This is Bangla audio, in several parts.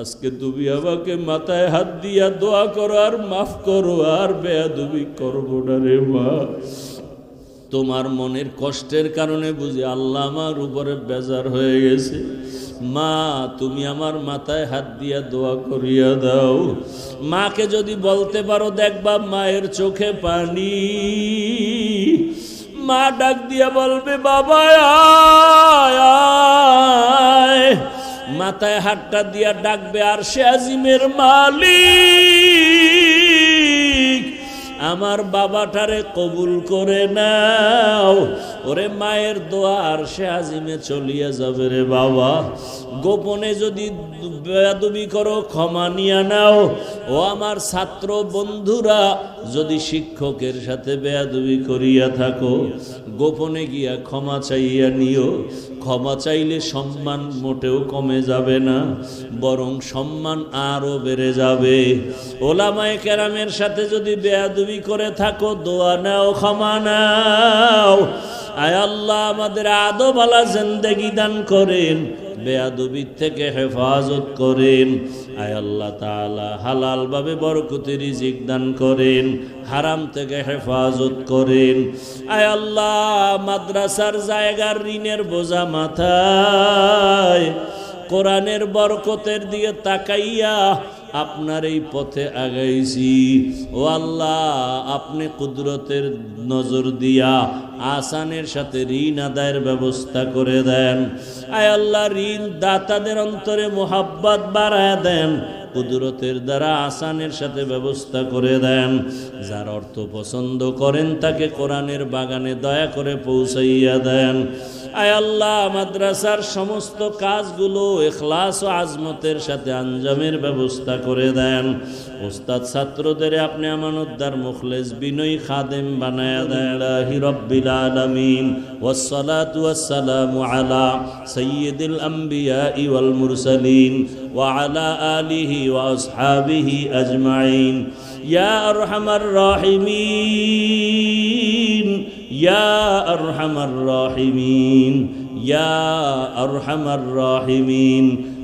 আজকে তুমি আমাকে মাথায় হাত দিয়া দোয়া করো আর মাফ করো, আর বেয়াদুবি করব না রে মা। তোমার মনের কষ্টের কারণে বুঝি আল্লাহ আমার উপরে বেজার হয়ে গেছে। মা, তুমি আমার মাথায় হাত দিয়া দোয়া করিয়া দাও। মাকে যদি বলতে পারো, দেখবা মায়ের চোখে পানি। মা ডাক দিয়া বলবে বাবা আয়। মাথায় হাতটা দিয়া ডাকবে আর সে আজিমের মালিক। আমার বাবাটারে কবুল করে নাও। ওরে মায়ের দোয়া আর সে আজিমে চলিয়া যাবে রে বাবা। গোপনে যদি বেয়াদবি করো, ক্ষমা নিয়ে নাও। ও আমার ছাত্র বন্ধুরা, যদি শিক্ষকের সাথে বেয়াদবি করিয়া থাকো, গোপনে গিয়া ক্ষমা চাইয়া নিও। ক্ষমা চাইলে সম্মান মোটেও কমে যাবে না, বরং সম্মান আরও বেড়ে যাবে। ওলামায় কেরামের সাথে যদি বেয়াদবি করে থাকো, দোয়া নাও, ক্ষমা নাও। আয় আল্লাহ, আমাদের আদবালা জিন্দেগি দান করেন বেয়াদবির থেকে হেফাজত করেন। আয় আল্লাহ তাআলা, হালালভাবে বরকতি রিজিক দান করেন, হারাম থেকে হেফাজত করেন। আয় আল্লাহ, মাদ্রাসার জায়গার ঋণের বোঝা মাথায়, কোরআনের বরকতের দিকে তাকাইয়া আপনার এই পথে আগাইছি। ও আল্লাহ, আপনি কুদরতের নজর দিয়া আসানের সাথে ঋণ আদায়ের ব্যবস্থা করে দেন। আয় আল্লাহ, ঋণ দাতাদের অন্তরে মোহাব্বত বাড়ায় দেন। কুদরতের দ্বারা আসানের সাথে ব্যবস্থা করে দেন। যার অর্থ পছন্দ করেন তাকে কোরআনের বাগানে দয়া করে পৌঁছাইয়া দেন। আয় আল্লাহ মাদ্রাসার সমস্ত কাজগুলো এখলাস ও আজমতের সাথে আঞ্জামের ব্যবস্থা করে দেন। ওস্তাদ ছাত্রদের আপনি আমানতদার মুখলেস বিনয়ী খাদেম বানায়া দেন আলাহি রব্বিল আলামিন ওয়াসসালাতু ওয়াসসালামু আলা সাইয়্যিদিল আম্বিয়া ওয়াল মুরসালিন ওয়া আলা আলিহি ওয়া আসহাবিহি আজমাইন ইয়া আরহামার রাহিমিন ইয়া আরহামার রাহিমিন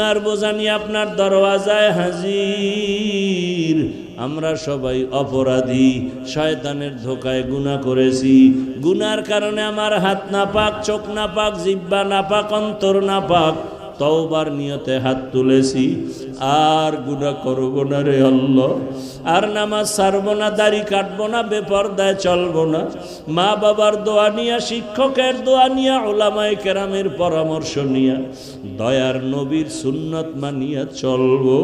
গুনার বোঝা নিয়ে আপনার দরওয়াজায় হাজির। আমরা সবাই অপরাধী, শয়তানের ধোকায় গুণা করেছি। গুনার কারণে আমার হাত না পাক চোখ না পাক জিব্বা না পাক অন্তর না পাক তওবার নিয়তে হাত তুলেছি। আর গুনাহ করব না রে আল্লাহ। আর নামাজ সারব না, দাড়ি কাটবো না, বেপরদায় চলবো না। মা বাবার দোয়া নিয়া, শিক্ষকের দোয়া নিয়া, ওলামায় কেরামের পরামর্শ নিয়া, দয়ার নবীর সুন্নত মানিয়া চলবো।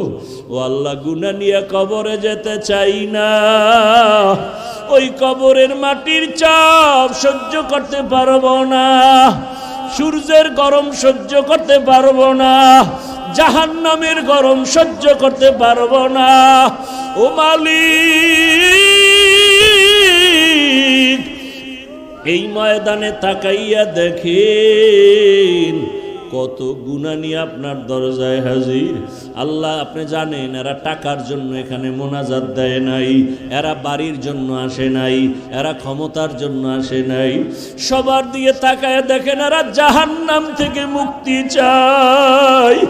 ও আল্লাহ গুনা নিয়ে কবরে যেতে চাই না। ওই কবরের মাটির চাপ সহ্য করতে পারব না। সূর্যের গরম সহ্য করতে পারব না জাহান নামের গরম সহ্য করতে পারব না। ও মালি এই ময়দানে তাকাইয়া দেখেন কত গুণা নিয়ে আপনার দরজায় হাজির। আল্লাহ, আপনি জানেন, এরা টাকার জন্য এখানে মোনাজাত দেয় নাই, এরা বাড়ির জন্য আসে নাই, এরা ক্ষমতার জন্য আসে নাই। সবার দিয়ে তাকায় দেখেন, এরা জাহান্নাম থেকে মুক্তি চায়।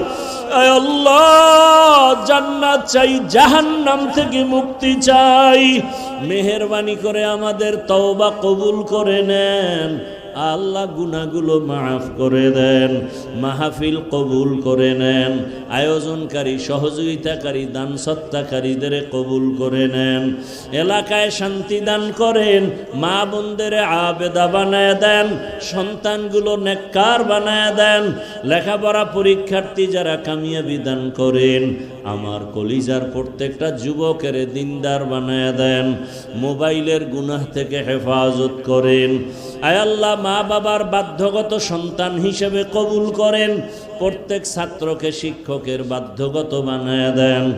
আল্লাহ, জান্নাত চাই, জাহান্নাম থেকে মুক্তি চাই। মেহেরবানি করে আমাদের তওবা কবুল করে নেন। আল্লাহ গুনাগুলো মাফ করে দেন, মাহফিল কবুল করে নেন, আয়োজনকারী, সহযোগিতাকারী দান সত্তাকারীদের কবুল করে নেন, এলাকায় শান্তি দান করেন, মা বোনদের আবেদা বানায় দেন, সন্তানগুলো নেককার বানায় দেন, লেখাপড়া পরীক্ষার্থী যারা কামিয়াবি দান করেন আমার কলিজার প্রত্যেকটা যুবকের দিনদার বানায় দেন, মোবাইলের গুনাহ থেকে হেফাজত করেন। আয়াল্লাহ মা বাবার বাধ্যগত সন্তান হিসেবে কবুল করেন প্রত্যেক ছাত্রকে শিক্ষকের বাধ্যগত বানায় দেন।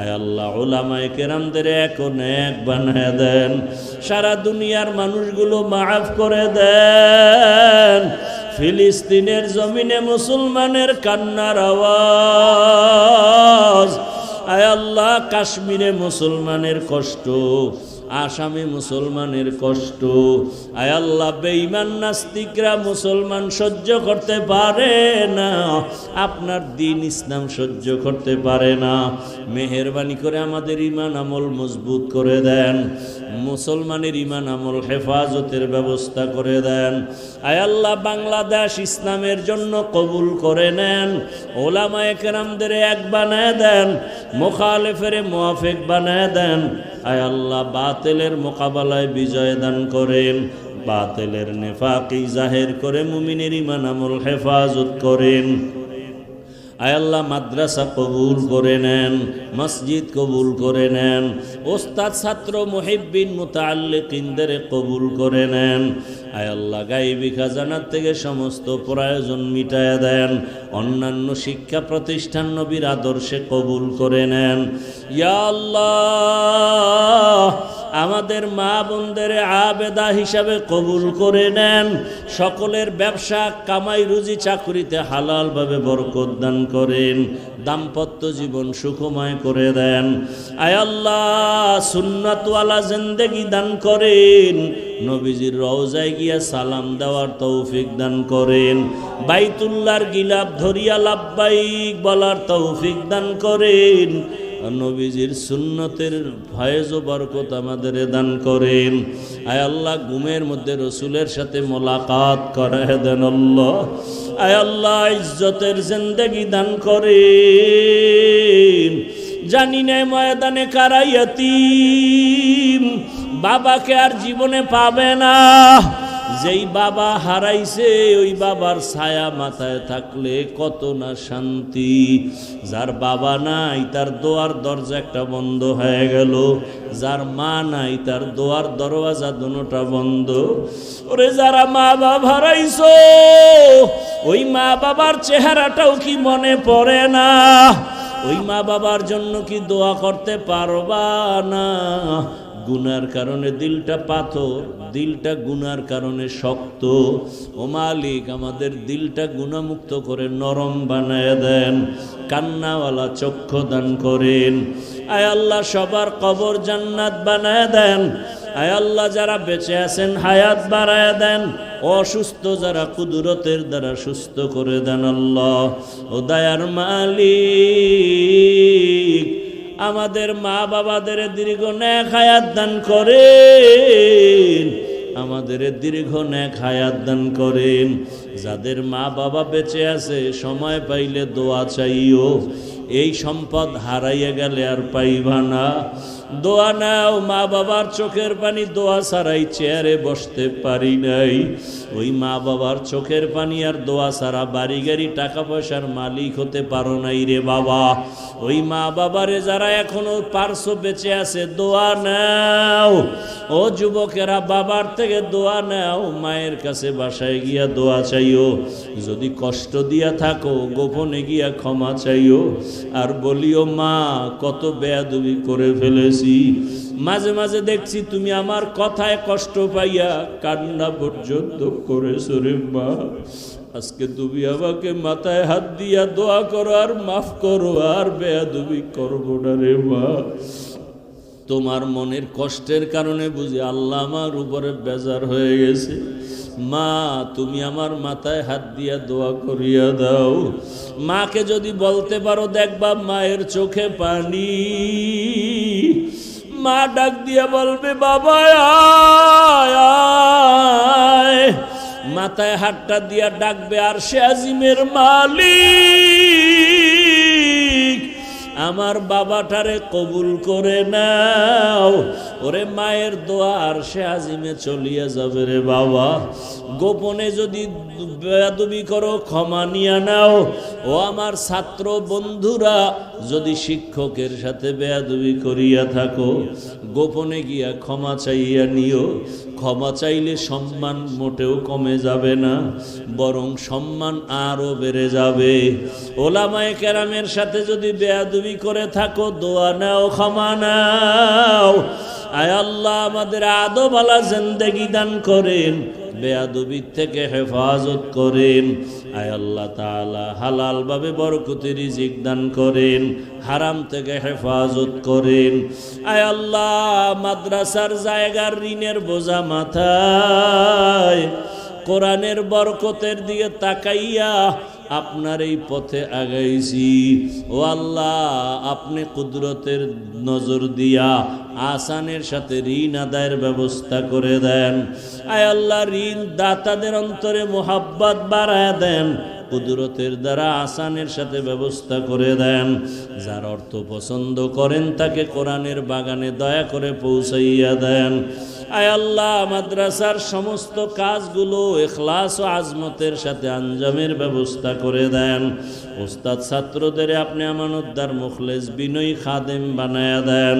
আয় আল্লাহ ওলামায় কেরামদের এক এক বানায় দেন। সারা দুনিয়ার মানুষগুলো মাফ করে দেন। ফিলিস্তিনের জমিনে মুসলমানের কান্নার আওয়াজ। আয় আল্লাহ, কাশ্মীরে মুসলমানের কষ্ট আসামে মুসলমানের কষ্ট। আয় আল্লাহ, বেঈমান নাস্তিকরা মুসলমান সহ্য করতে পারে না। আপনার দিন ইসলাম সহ্য করতে পারে না। মেহরবানি করে আমাদের ইমান আমল মজবুত করে দেন। মুসলমানের ইমান আমল হেফাজতের ব্যবস্থা করে দেন। আয় আল্লাহ, বাংলাদেশ ইসলামের জন্য কবুল করে নেন। ওলামায়ে কেরামদের এক বানায় দেন। মোখালেফের মোয়াফেক বানায় দেন। আয় আল্লাহ, বাতেলের মোকাবেলায় বিজয় দান করেন। বাতেলের নেফাকি জাহের করে মুমিনের ইমান আমল হেফাজত করেন। আয় আল্লাহ, মাদ্রাসা কবুল করে নেন, মসজিদ কবুল করে নেন, ওস্তাদ, ছাত্র মহিবিন মোতাল্লিকিনদের কবুল করে নেন। আয় আল্লাহ গাইবি খাজানার থেকে সমস্ত প্রয়োজন মিটায় দেন। অন্যান্য শিক্ষা প্রতিষ্ঠান নবীর আদর্শে কবুল করে নেন। ইয়া আল্লাহ, আমাদের মা বোনদের আবেদা হিসাবে কবুল করে নেন। সকলের ব্যবসা, কামাই, রুজি, চাকরিতে হালালভাবে বরকত দান করেন। দাম্পত্য জীবন সুখময় করে দেন। আয় আল্লাহ, সুন্নাতওয়ালা জিন্দেগি দান করেন। নবীজির রওজায় গিয়া সালাম দেওয়ার তৌফিক দান করেন। বাইতুল্লার গিলাপ ধরিয়া লাভবাইক বলার তৌফিক দান করেন। নবীজির সুন্নতের ভয়েজ ও বরকত আমাদের দান করেন। আয় আল্লাহ গুমের মধ্যে রসুলের সাথে মোলাকাত করায় দেন আল্লাহ। আয় আল্লাহ, ইজ্জতের জিন্দগি দান করেন। জানি না ময়দানে কারাইয়াতিম বাবাকে আর জীবনে পাবে না। যেই বাবা হারাইছে, ওই বাবার ছায়া মাথায় থাকলে কত না শান্তি। যার বাবা নাই, তার দোয়ার দরজা একটা বন্ধ হয়ে গেল। যার মা নাই, তার দোয়ার দরওয়াজা দুটা বন্ধ। ওরে যারা মা বাবা হারাইছো, ওই মা বাবার চেহারাটাও কি মনে পড়ে না? ওই মা বাবার জন্য কি দোয়া করতে পারবা না? গুনার কারণে দিলটা পাথর, দিলটা গুনার কারণে শক্ত। ও মালিক, আমাদের দিলটা গুণামুক্ত করে নরম বানায় দেন, কান্নাওয়ালা চক্ষু দান করেন। আয় আল্লাহ, সবার কবর জান্নাত বানায় দেন। আয় আল্লাহ, যারা বেঁচে আছেন হায়াত বাড়ায় দেন। অসুস্থ যারা কুদরতের দ্বারা সুস্থ করে দেন আল্লাহ। ও দয়ার মালিক আমাদের মা বাবাদের দীর্ঘ ন্যাক হায়াত দান করেন। আমাদের দীর্ঘ ন্যাক হায়াত দান করেন। যাদের মা বাবা বেঁচে আছে, সময় পাইলে দোয়া চাইও। এই সম্পদ হারাইয়া গেলে আর পাইবা না। দোয়া নাও মা বাবার চোখের পানি দোয়া ছাড়াই চেয়ারে বসতে পারি নাই। ওই মা বাবার চোখের পানি আর দোয়া ছাড়া বাড়ি গাড়ি টাকা পয়সার মালিক হতে পারো নাই রে বাবা। ওই মা বাবারে যারা এখনও পার্শ্ব বেঁচে আছে, দোয়া নাও। ও যুবকেরা, বাবার থেকে দোয়া নাও, মায়ের কাছে বাসায় গিয়া দোয়া চাইও। যদি কষ্ট দিয়া থাকো, গোপনে গিয়া ক্ষমা চাইও। আর বলিও, মা, কত বেয়াদবি করে ফেলেছি। মাঝে মাঝে দেখছি তুমি আমার কথায় কষ্ট পাইয়া কান্না পর্যন্ত করেছ রে মা। আজকে তুমি আমাকে মাথায় হাত দিয়া দোয়া করো আর মাফ করো, আর বেয়াদবি করব না রে মা। তোমার মনের কষ্টের কারণে বুঝি আল্লাহ আমার উপরে বেজার হয়ে গেছে। মা, তুমি আমার মাথায় হাত দিয়া দোয়া করিয়া দাও। মাকে যদি বলতে পারো, দেখবা মায়ের চোখে পানি। মা ডাক দিয়া বলবে, বাবা। মাথায় হাতটা দিয়া ডাকবে, আর সে আজিমের মালিক আমার বাবাটারে কবুল করে নাও ওরে মায়ের দোয়া আর সে আজিমে চলিয়ে যাবে রে বাবা। গোপনে যদি বেয়াদবি করো, ক্ষমা নিয়ে নাও। ও আমার ছাত্র বন্ধুরা, যদি শিক্ষকের সাথে বেয়াদবি করিয়া থাকো, গোপনে গিয়া ক্ষমা চাইয়া নিও। ক্ষমা চাইলে সম্মান মোটেও কমে যাবে না, বরং সম্মান আরও বেড়ে যাবে। ওলামায়ে কেরামের সাথে যদি বেয়াদবি করে থাকো, দোয়া নাও, ক্ষমা নাও। আয় আল্লাহ আমাদের আদবালা জিন্দেগি দান করেন বেয়াদবির থেকে হেফাজত করেন। আয় আল্লাহ তাআলা হালাল ভাবে বরকতি রিজিক দান করেন, হারাম থেকে হেফাজত করেন। আয় আল্লাহ মাদ্রাসার জায়গার ঋণের বোঝা মাথায়, কোরআনের বরকতের দিকে তাকাইয়া আপনার এই পথে আগাইছি। ও আল্লাহ, আপনি কুদরতের নজর দিয়া আসানের সাথে ঋণ আদায়ের ব্যবস্থা করে দেন। আয় আল্লাহ, ঋণ দাতাদের অন্তরে মোহাব্বত বাড়ায় দেন। কুদরতের দ্বারা আসানের সাথে ব্যবস্থা করে দেন। যার অর্থ পছন্দ করেন, তাকে কোরআনের বাগানে দয়া করে পৌঁছাইয়া দেন। আয় আল্লাহ, মাদ্রাসার সমস্ত কাজগুলো এখলাস ও আজমতের সাথে আঞ্জামের ব্যবস্থা করে দেন। ওস্তাদ ছাত্রদের আপনি আমানতদার মুখলেস বিনয়ী খাদেম বানায়া দেন।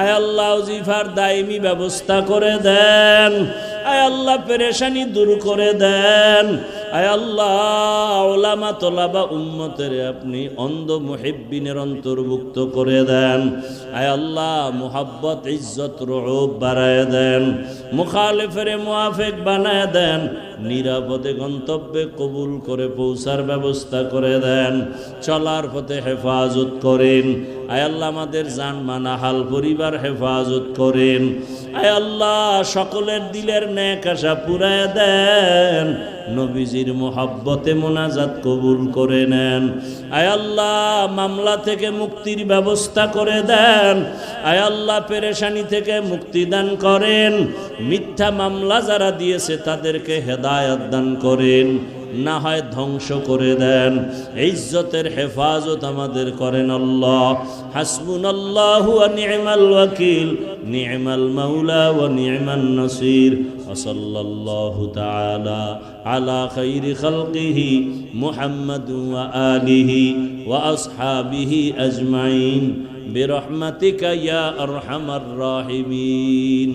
আয় আল্লাহ জিফার দায়মি ব্যবস্থা করে দেন। আয় আল্লাহ, পেরেশানি দূর করে দেন। আয় আল্লাহ, ওলামা তোলাবা উম্মতের আপনি অন্ধ মুহিব্বিনের অন্তর্ভুক্ত করে দেন। আয় আল্লাহ, মুহাব্বত, ইজ্জত রোব বাড়ায় দেন। মুখালিফের মুআফেক বানায় দেন। নিরাপদে গন্তব্যে কবুল করে পৌঁছার ব্যবস্থা করে দেন। চলার পথে হেফাজত করেন। আয় আল্লাহ আমাদের জান মানাহাল পরিবার হেফাজত করেন। আয় আল্লাহ সকলের দিলের ন্যাক আশা পুরায় দেন। নবীজির মোহাব্বতে মোনাজাত কবুল করে নেন। আয় আল্লাহ মামলা থেকে মুক্তির ব্যবস্থা করে দেন। আয় আল্লাহ পেরেশানি থেকে মুক্তি দান করেন। মিথ্যা মামলা যারা দিয়েছে তাদেরকে হেদায়ত দান করেন না হয় ধ্বংস করে দেন ইজ্জতের হেফাজত আমাদের করেন আল্লাহ হাসবুন আল্লাহ নি'মাল ওয়াকিল নি'মাল মাওলা ওয়া নি'মান নাসির وصلى الله تعالى على خير خلقه محمد وآله وأصحابه أجمعين برحمتك يا أرحم الراحمين